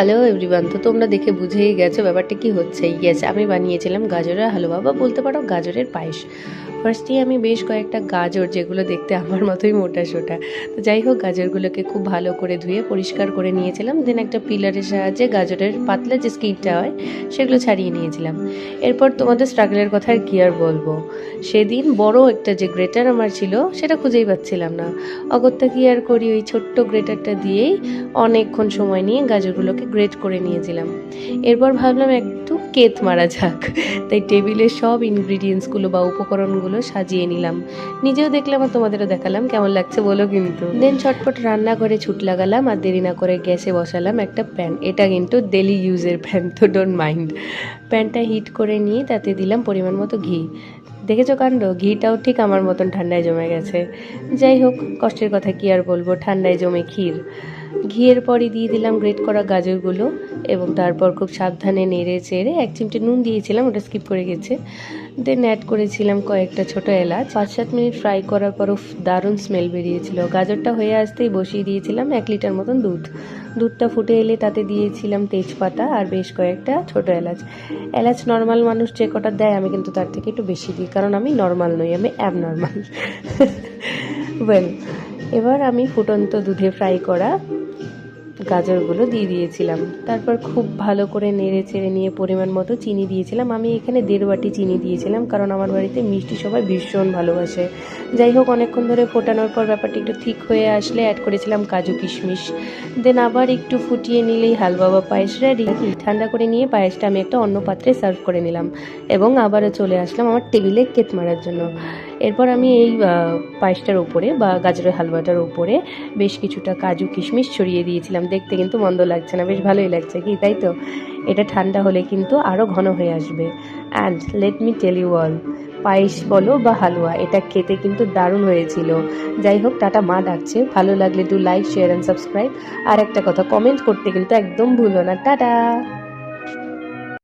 Hello everyone তো তোমরা দেখে বুঝেই গেছো ব্যাপারটা কি হচ্ছে। ইয়েস আমি বানিয়েছিলাম গাজরের হালুয়া। বা বলতে পারো গাজরের পায়েস। ফার্স্টেই আমি বেশ কয়েকটা গাজর, যেগুলো দেখতে আমার মতোই মোটা সোটা। তো যাই হোক, গাজরগুলোকে খুব ভালো করে ধুয়ে পরিষ্কার করে নিয়েছিলাম। দেন একটা পিলারের সাহায্যে গাজরের পাতলা যে স্কিনটা হয়, সেগুলো ছাড়িয়ে নিয়েছিলাম। এরপর তোমাদের স্ট্রাগলের কথা আর কি আর বলব? সেদিন বড় একটা যে গ্রেটার আমার ছিল, সেটা খুঁজেই পাচ্ছিলাম না। অগত্যা কি আর করি, ওই ছোট্ট গ্রেটারটা দিয়েই অনেকক্ষণ সময় নিয়ে গাজরগুলোকে গ্রেট করে নিয়েছিলাম। এরপর ভাবলাম একটু কেত মারা যাক। তাই টেবিলের সব ইনগ্রিডিয়েন্টসগুলো বা উপকরণগুলো সাজিয়ে নিলাম। নিজেও দেখলাম আর তোমাদেরও দেখালাম, কেমন লাগছে বলো কিন্তু। দেন ছটপট রান্নাঘরে ছুট লাগালাম আর দেরি না করে গ্যাসে বসালাম একটা প্যান। এটা কিন্তু ডেলি ইউজের প্যান, তো ডোন্ট মাইন্ড প্যানটা হিট করে নিয়ে তাতে দিলাম পরিমাণ মতো ঘি। দেখেছ কাণ্ড? ঘিটাও ঠিক আমার মতন ঠান্ডায় জমে গেছে। যাই হোক, কষ্টের কথা কি আর বলব? ঠান্ডায় জমে ক্ষীর। ঘিয়ের পরই দিয়ে দিলাম গ্রেট করা গাজরগুলো এবং তারপর খুব সাবধানে নেড়ে চেড়ে এক চিমটে নুন দিয়েছিলাম, ওটা স্কিপ করে গেছে। দেন অ্যাড করেছিলাম কয়েকটা ছোট এলাচ। পাঁচ সাত মিনিট ফ্রাই করার পরও দারুণ স্মেল বেরিয়েছিল। গাজরটা হয়ে আসতেই বসিয়ে দিয়েছিলাম এক লিটার মতন দুধ। দুধটা ফুটে এলে তাতে দিয়েছিলাম তেজপাতা আর বেশ কয়েকটা ছোট এলাচ। এলাচ নর্মাল মানুষ যে কটা দেয়, আমি কিন্তু তার থেকে একটু বেশি দিই, কারণ আমি নর্মাল নই, আমি অ্যাব নর্মাল ওয়েল এবার আমি ফুটন্ত দুধে ফ্রাই করা গাজরগুলো দিয়ে দিয়েছিলাম। তারপর খুব ভালো করে নেড়ে চেড়ে নিয়ে পরিমাণ মতো চিনি দিয়েছিলাম। আমি এখানে দেড় বাটি চিনি দিয়েছিলাম, কারণ আমার বাড়িতে মিষ্টি সবাই ভীষণ ভালোবাসে। যাই হোক, অনেকক্ষণ ধরে ফোটানোর পর ব্যাপারটা একটু ঠিক হয়ে আসলে অ্যাড করেছিলাম কাজু কিশমিশ। দেন আবার একটু ফুটিয়ে নিলেই হালুয়া বা পায়েস রেডি ঠান্ডা করে নিয়ে পায়েসটা আমি একটা অন্য পাত্রে সার্ভ করে নিলাম। এবং আবারও চলে আসলাম আমার টেবিলে কেত মারার জন্য। এরপর আমি এই পায়েসটার উপরে বা গাজরের হালুয়াটার উপরে বেশ কিছুটা কাজু কিশমিশ ছড়িয়ে দিয়েছিলাম। দেখতে কিন্তু মন্দ লাগছে না, বেশ ভালোই লাগছে কি, তাই তো? এটা ঠান্ডা হলে কিন্তু আরও ঘন হয়ে আসবে। And let me tell you all পায়েস বলো বা হালুয়া, এটা খেতে কিন্তু দারুণ হয়েছিল। যাই হোক, টাটা, মা ডাকছে। ভালো লাগলে do like share and subscribe আর একটা কথা কমেন্ট করতে কিন্তু একদম ভুলো না। টাটা!